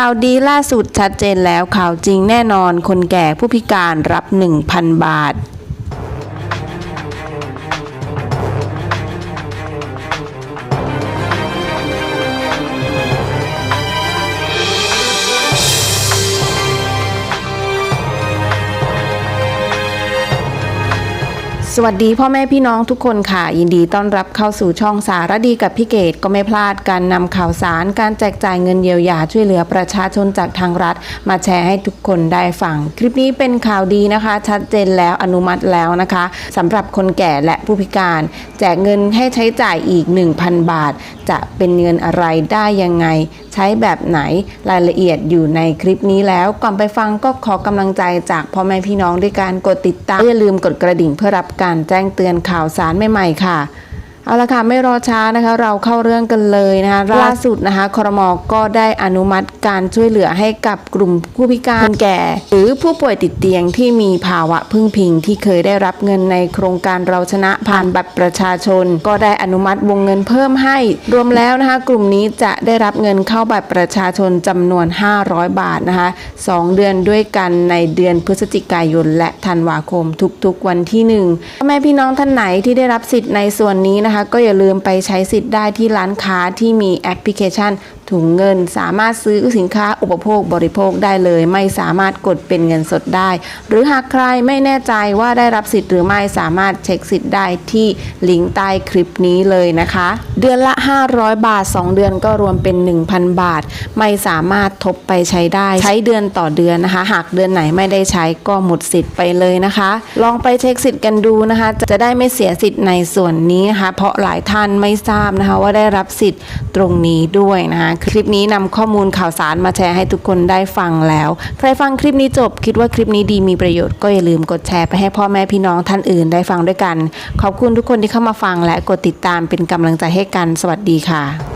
ข่าวดีล่าสุดชัดเจนแล้วข่าวจริงแน่นอนคนแก่ผู้พิการรับ 1,000 บาท สวัสดีพ่อแม่พี่น้องทุกคนค่ะ ยินดีต้อนรับเข้าสู่ช่องสารดีกับพี่เกดก็ไม่พลาดการนำข่าวสารการแจกจ่ายเงินเยียวยาช่วยเหลือประชาชนจากทางรัฐ มาแชร์ให้ทุกคนได้ฟัง คลิปนี้เป็นข่าวดีนะคะ ชัดเจนแล้วอนุมัติแล้วนะคะสำหรับคนแก่และผู้พิการ แจกเงินให้ใช้จ่ายอีก 1,000 บาท จะเป็นเงินอะไรได้ยังไง ใช้แบบไหนรายละเอียดอยู่ในคลิปนี้แล้วก่อนไปฟังก็ขอกำลังใจจากพ่อแม่พี่น้องด้วยการกดติดตามและอย่าลืมกดกระดิ่งเพื่อรับการการแจ้งเตือนข่าวสารใหม่ๆค่ะ เอาละค่ะไม่รอช้านะคะเราเข้าเรื่องกันเลยนะคะล่าสุดนะคะครมก็ได้อนุมัติการช่วยเหลือให้กับกลุ่มผู้พิการคนแก่ หรือผู้ป่วยติดเตียงที่มีภาวะพึ่งพิงที่เคยได้รับเงินในโครงการเราชนะผ่านบัตรประชาชน ก็ได้อนุมัติวงเงินเพิ่มให้ รวมแล้วนะคะกลุ่มนี้จะได้รับเงินเข้าบัตรประชาชนจำนวน 500 บาทนะคะสองเดือนด้วยกันในเดือนพฤศจิกายน และธันวาคมทุกๆวันที่หนึ่งพ่อแม่พี่น้องท่านไหนที่ได้รับสิทธิ์ในส่วนนี้นะคะก็อย่าลืมไปใช้สิทธิ์ได้ที่ร้านค้าที่มีแอปพลิเคชัน ถุงเงิน สามารถซื้อสินค้าอุปโภคบริโภคได้เลย ไม่สามารถกดเป็นเงินสดได้ หรือหากใครไม่แน่ใจว่าได้รับสิทธิ์หรือไม่สามารถเช็คสิทธิ์ได้ที่ลิงก์ใต้คลิปนี้เลยนะคะ เดือนละ 500 บาท 2 เดือนก็รวมเป็น 1,000 บาท ไม่สามารถทบไปใช้ได้ ใช้เดือนต่อเดือนนะคะ หากเดือนไหนไม่ได้ใช้ก็หมดสิทธิ์ไปเลยนะคะ ลองไปเช็คสิทธิ์กันดูนะคะ จะได้ไม่เสียสิทธิ์ในส่วนนี้นะคะเพราะหลายท่านไม่ทราบนะคะว่าได้รับสิทธิ์ตรงนี้ด้วยนะคะคลิปนี้นำข้อมูลข่าวสารมาแชร์ให้ทุกคนได้ฟังแล้ว ใครฟังคลิปนี้จบ คิดว่าคลิปนี้ดีมีประโยชน์ก็อย่าลืมกดแชร์ไปให้พ่อแม่พี่น้องท่านอื่นได้ฟังด้วยกัน ขอบคุณทุกคนที่เข้ามาฟังและกดติดตามเป็นกำลังใจให้กัน สวัสดีค่ะ